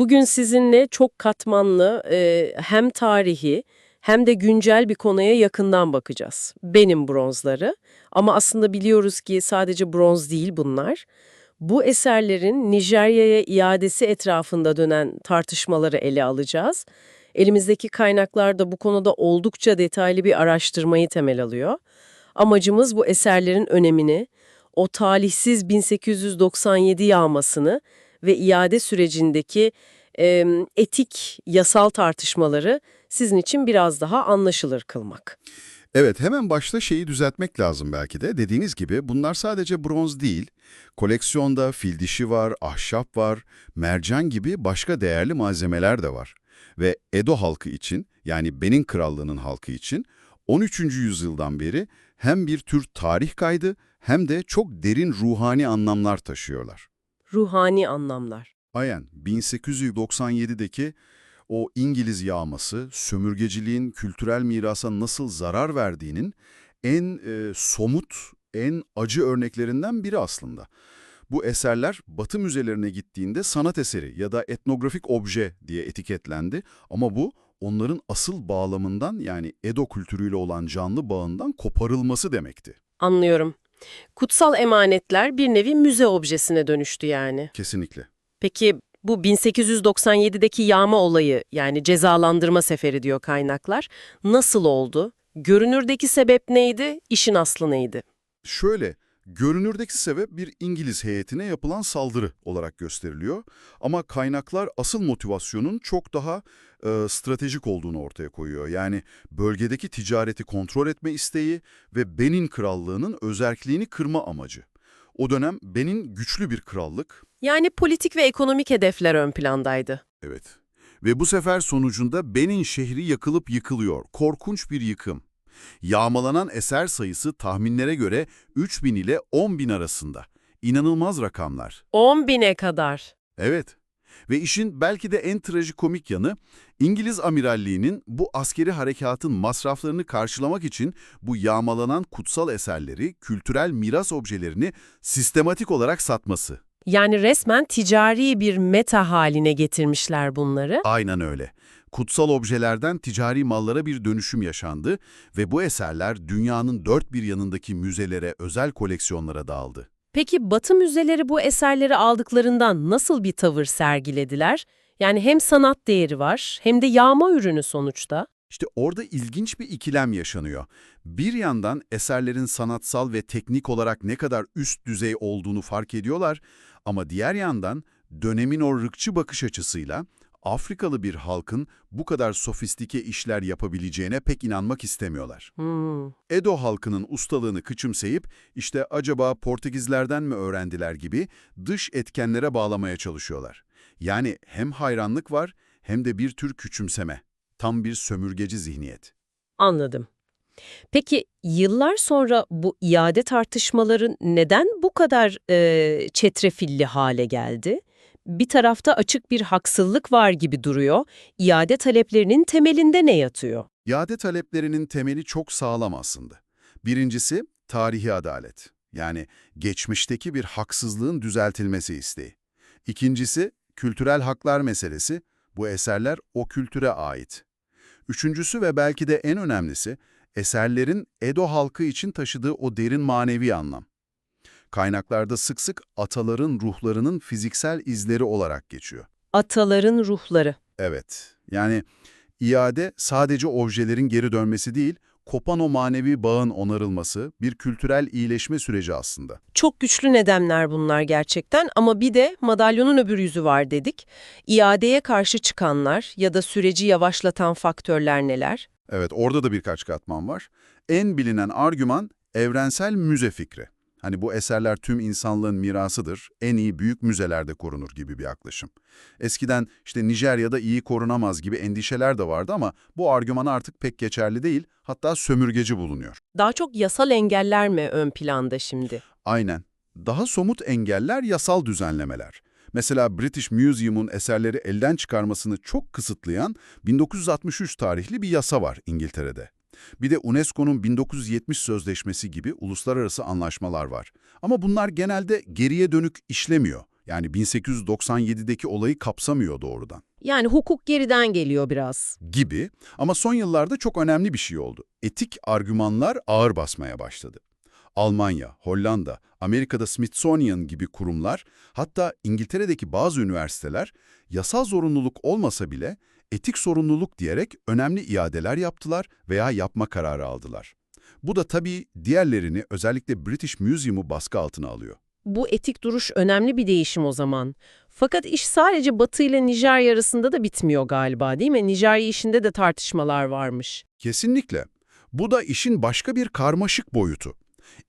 Bugün sizinle çok katmanlı e, hem tarihi hem de güncel bir konuya yakından bakacağız. Benim bronzları ama aslında biliyoruz ki sadece bronz değil bunlar. Bu eserlerin Nijerya'ya iadesi etrafında dönen tartışmaları ele alacağız. Elimizdeki kaynaklar da bu konuda oldukça detaylı bir araştırmayı temel alıyor. Amacımız bu eserlerin önemini, o talihsiz 1897 yağmasını ve iade sürecindeki e, etik, yasal tartışmaları sizin için biraz daha anlaşılır kılmak. Evet, hemen başta şeyi düzeltmek lazım belki de. Dediğiniz gibi bunlar sadece bronz değil. Koleksiyonda fil dişi var, ahşap var, mercan gibi başka değerli malzemeler de var. Ve Edo halkı için, yani Benin Krallığı'nın halkı için 13. yüzyıldan beri hem bir tür tarih kaydı hem de çok derin ruhani anlamlar taşıyorlar. Ruhani anlamlar. Ayen 1897'deki o İngiliz yağması, sömürgeciliğin kültürel mirasa nasıl zarar verdiğinin en e, somut, en acı örneklerinden biri aslında. Bu eserler Batı müzelerine gittiğinde sanat eseri ya da etnografik obje diye etiketlendi ama bu onların asıl bağlamından yani Edo kültürüyle olan canlı bağından koparılması demekti. Anlıyorum. Kutsal emanetler bir nevi müze objesine dönüştü yani. Kesinlikle. Peki bu 1897'deki yağma olayı yani cezalandırma seferi diyor kaynaklar. Nasıl oldu? Görünürdeki sebep neydi? İşin aslı neydi? Şöyle, görünürdeki sebep bir İngiliz heyetine yapılan saldırı olarak gösteriliyor. Ama kaynaklar asıl motivasyonun çok daha e, stratejik olduğunu ortaya koyuyor. Yani bölgedeki ticareti kontrol etme isteği ve Benin Krallığı'nın özerkliğini kırma amacı. O dönem Benin güçlü bir krallık. Yani politik ve ekonomik hedefler ön plandaydı. Evet. Ve bu sefer sonucunda Benin şehri yakılıp yıkılıyor. Korkunç bir yıkım. Yağmalanan eser sayısı tahminlere göre 3000 ile 10.000 arasında. İnanılmaz rakamlar. 10 bine kadar. Evet. Ve işin belki de en trajikomik yanı, İngiliz amiralliğinin bu askeri harekatın masraflarını karşılamak için bu yağmalanan kutsal eserleri, kültürel miras objelerini sistematik olarak satması. Yani resmen ticari bir meta haline getirmişler bunları. Aynen öyle. Kutsal objelerden ticari mallara bir dönüşüm yaşandı ve bu eserler dünyanın dört bir yanındaki müzelere, özel koleksiyonlara dağıldı. Peki Batı müzeleri bu eserleri aldıklarından nasıl bir tavır sergilediler? Yani hem sanat değeri var hem de yağma ürünü sonuçta. İşte orada ilginç bir ikilem yaşanıyor. Bir yandan eserlerin sanatsal ve teknik olarak ne kadar üst düzey olduğunu fark ediyorlar ama diğer yandan dönemin o ırkçı bakış açısıyla Afrikalı bir halkın bu kadar sofistike işler yapabileceğine pek inanmak istemiyorlar. Hmm. Edo halkının ustalığını küçümseyip işte acaba Portekizlerden mi öğrendiler gibi dış etkenlere bağlamaya çalışıyorlar. Yani hem hayranlık var hem de bir tür küçümseme. Tam bir sömürgeci zihniyet. Anladım. Peki yıllar sonra bu iade tartışmaları neden bu kadar e, çetrefilli hale geldi? Bir tarafta açık bir haksızlık var gibi duruyor. İade taleplerinin temelinde ne yatıyor? İade taleplerinin temeli çok sağlam aslında. Birincisi tarihi adalet. Yani geçmişteki bir haksızlığın düzeltilmesi isteği. İkincisi kültürel haklar meselesi. Bu eserler o kültüre ait. Üçüncüsü ve belki de en önemlisi eserlerin Edo halkı için taşıdığı o derin manevi anlam. Kaynaklarda sık sık ataların ruhlarının fiziksel izleri olarak geçiyor. Ataların ruhları. Evet, yani iade sadece objelerin geri dönmesi değil, kopan o manevi bağın onarılması bir kültürel iyileşme süreci aslında. Çok güçlü nedenler bunlar gerçekten ama bir de madalyonun öbür yüzü var dedik. İadeye karşı çıkanlar ya da süreci yavaşlatan faktörler neler? Evet, orada da birkaç katman var. En bilinen argüman evrensel müze fikri. Hani bu eserler tüm insanlığın mirasıdır, en iyi büyük müzelerde korunur gibi bir yaklaşım. Eskiden işte Nijerya'da iyi korunamaz gibi endişeler de vardı ama bu argüman artık pek geçerli değil, hatta sömürgeci bulunuyor. Daha çok yasal engeller mi ön planda şimdi? Aynen. Daha somut engeller yasal düzenlemeler. Mesela British Museum'un eserleri elden çıkarmasını çok kısıtlayan 1963 tarihli bir yasa var İngiltere'de. Bir de UNESCO'nun 1970 sözleşmesi gibi uluslararası anlaşmalar var. Ama bunlar genelde geriye dönük işlemiyor. Yani 1897'deki olayı kapsamıyor doğrudan Yani hukuk geriden geliyor biraz. gibi ama son yıllarda çok önemli bir şey oldu. Etik argümanlar ağır basmaya başladı. Almanya, Hollanda, Amerika'da Smithsonian gibi kurumlar, hatta İngiltere'deki bazı üniversiteler yasal zorunluluk olmasa bile etik sorumluluk diyerek önemli iadeler yaptılar veya yapma kararı aldılar. Bu da tabii diğerlerini özellikle British Museum'u baskı altına alıyor. Bu etik duruş önemli bir değişim o zaman. Fakat iş sadece Batı ile Nijerya arasında da bitmiyor galiba değil mi? Nijerya işinde de tartışmalar varmış. Kesinlikle. Bu da işin başka bir karmaşık boyutu.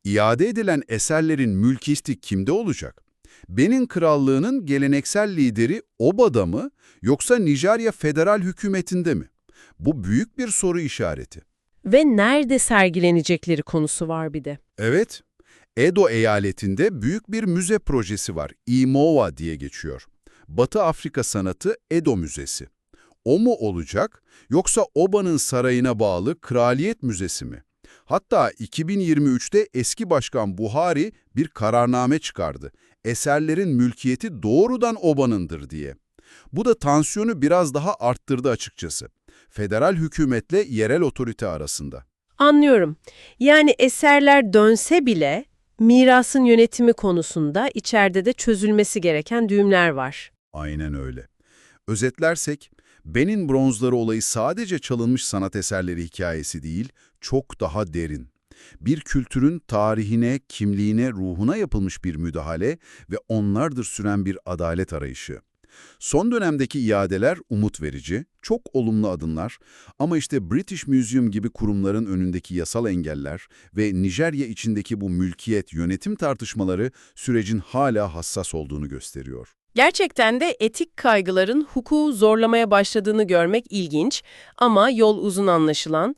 İade edilen eserlerin mülkisti kimde olacak? Benin Krallığı'nın geleneksel lideri Oba'da mı yoksa Nijerya Federal Hükümeti'nde mi? Bu büyük bir soru işareti. Ve nerede sergilenecekleri konusu var bir de. Evet, Edo eyaletinde büyük bir müze projesi var. İMOA diye geçiyor. Batı Afrika Sanatı Edo Müzesi. O mu olacak yoksa Oba'nın sarayına bağlı Kraliyet Müzesi mi? Hatta 2023'te eski başkan Buhari bir kararname çıkardı. Eserlerin mülkiyeti doğrudan Oba'nındır diye. Bu da tansiyonu biraz daha arttırdı açıkçası. Federal hükümetle yerel otorite arasında. Anlıyorum. Yani eserler dönse bile mirasın yönetimi konusunda içeride de çözülmesi gereken düğümler var. Aynen öyle. Özetlersek, Benin bronzları olayı sadece çalınmış sanat eserleri hikayesi değil, çok daha derin. Bir kültürün tarihine, kimliğine, ruhuna yapılmış bir müdahale ve onlardır süren bir adalet arayışı. Son dönemdeki iadeler umut verici, çok olumlu adımlar ama işte British Museum gibi kurumların önündeki yasal engeller ve Nijerya içindeki bu mülkiyet yönetim tartışmaları sürecin hala hassas olduğunu gösteriyor. Gerçekten de etik kaygıların hukuku zorlamaya başladığını görmek ilginç ama yol uzun anlaşılan.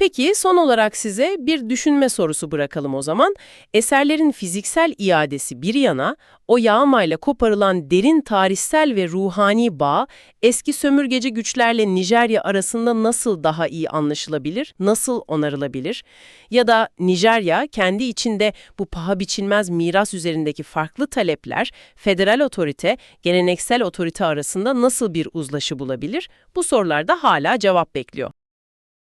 Peki son olarak size bir düşünme sorusu bırakalım o zaman. Eserlerin fiziksel iadesi bir yana, o yağmayla koparılan derin tarihsel ve ruhani bağ, eski sömürgeci güçlerle Nijerya arasında nasıl daha iyi anlaşılabilir, nasıl onarılabilir? Ya da Nijerya kendi içinde bu paha biçilmez miras üzerindeki farklı talepler, federal otorite, geleneksel otorite arasında nasıl bir uzlaşı bulabilir? Bu sorularda hala cevap bekliyor.